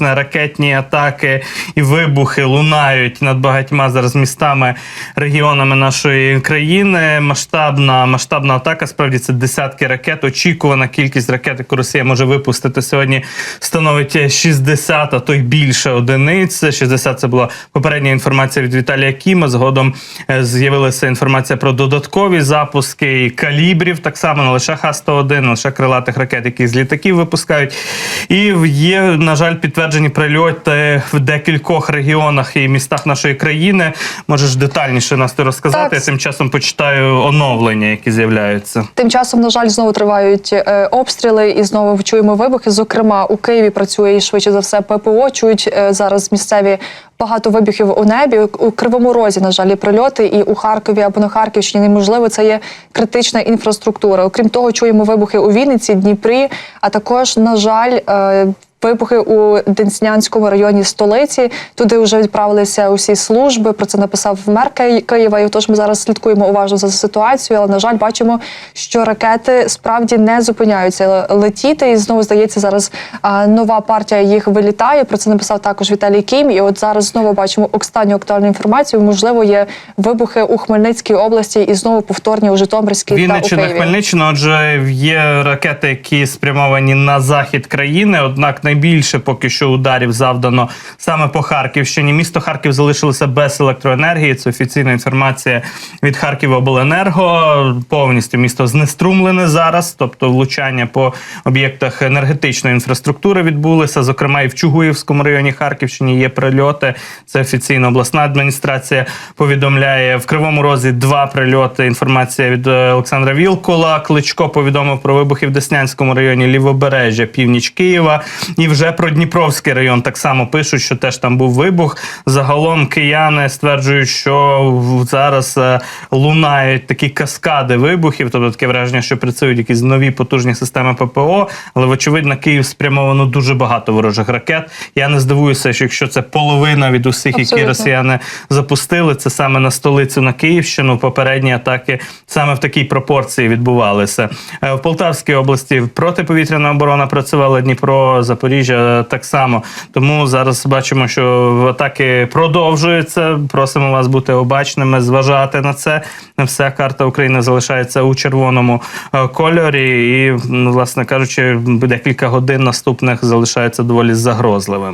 ракетні атаки і вибухи лунають над багатьма зараз містами, регіонами нашої країни. Масштабна масштабна атака. Справді це десятки ракет. Очікувана кількість ракет, яку Росія може випустити сьогодні, становить 60, а то й більше одиниць. 60 – це була попередня інформація від Віталія Кіма. Згодом е, з'явилася інформація про додаткові запуски і калібрів. Так само не лише Х-101, не лише крилатих ракет, які з літаків випускають. І є, на жаль, підтверджені прильоти в декількох регіонах і містах нашої країни. Можеш детальніше нас ти розказати. Так. Я тим часом почитаю оновлення, які з'являються. Тим часом, на жаль, знову тривають е, обстріли, і знову чуємо вибухи. Зокрема, у Києві працює і швидше за все ППО. Чують е, зараз місцеві багато вибухів у небі. У Кривому Розі, на жаль, є прильоти, і у Харкові або на Харківщині неможливо. Це є критична інфраструктура. Окрім того, чуємо вибухи у Вінниці, Дніпрі, а також, на жаль, е, Вибухи у Денснянському районі столиці. Туди вже відправилися усі служби. Про це написав мер Києва. І тож ми зараз слідкуємо уважно за ситуацією. Але на жаль, бачимо, що ракети справді не зупиняються летіти. І знову здається, зараз нова партія їх вилітає. Про це написав також Віталій Кім. І от зараз знову бачимо останню актуальну інформацію. Можливо, є вибухи у Хмельницькій області і знову повторні у Житомирській та у Вінниччина, Києві. Хмельниччина. Отже, є ракети, які спрямовані на захід країни. Однак найбільше поки що ударів завдано саме по Харківщині. Місто Харків залишилося без електроенергії. Це офіційна інформація від Харківобленерго. Повністю місто знеструмлене зараз, тобто влучання по об'єктах енергетичної інфраструктури відбулися. Зокрема, і в Чугуївському районі Харківщини є прильоти. Це офіційно обласна адміністрація повідомляє в Кривому Розі два прильоти. Інформація від е, Олександра Вілкула. Кличко повідомив про вибухи в Деснянському районі Лівобережжя, північ Києва. І вже про Дніпровський район так само пишуть, що теж там був вибух. Загалом кияни стверджують, що зараз е, лунають такі каскади вибухів, тобто таке враження, що працюють якісь нові потужні системи ППО. Але вочевидь на Київ спрямовано дуже багато ворожих ракет. Я не здивуюся, що якщо це половина від усіх, які Абсолютно. росіяни запустили, це саме на столицю на Київщину. Попередні атаки саме в такій пропорції відбувалися. Е, В Полтавській області протиповітряна оборона працювала Дніпро, Запоріжжя так само. Тому зараз бачимо, що атаки продовжуються. Просимо вас бути обачними, зважати на це. Вся карта України залишається у червоному е, кольорі, і, ну, власне кажучи, декілька годин наступних залишається доволі загрозливими.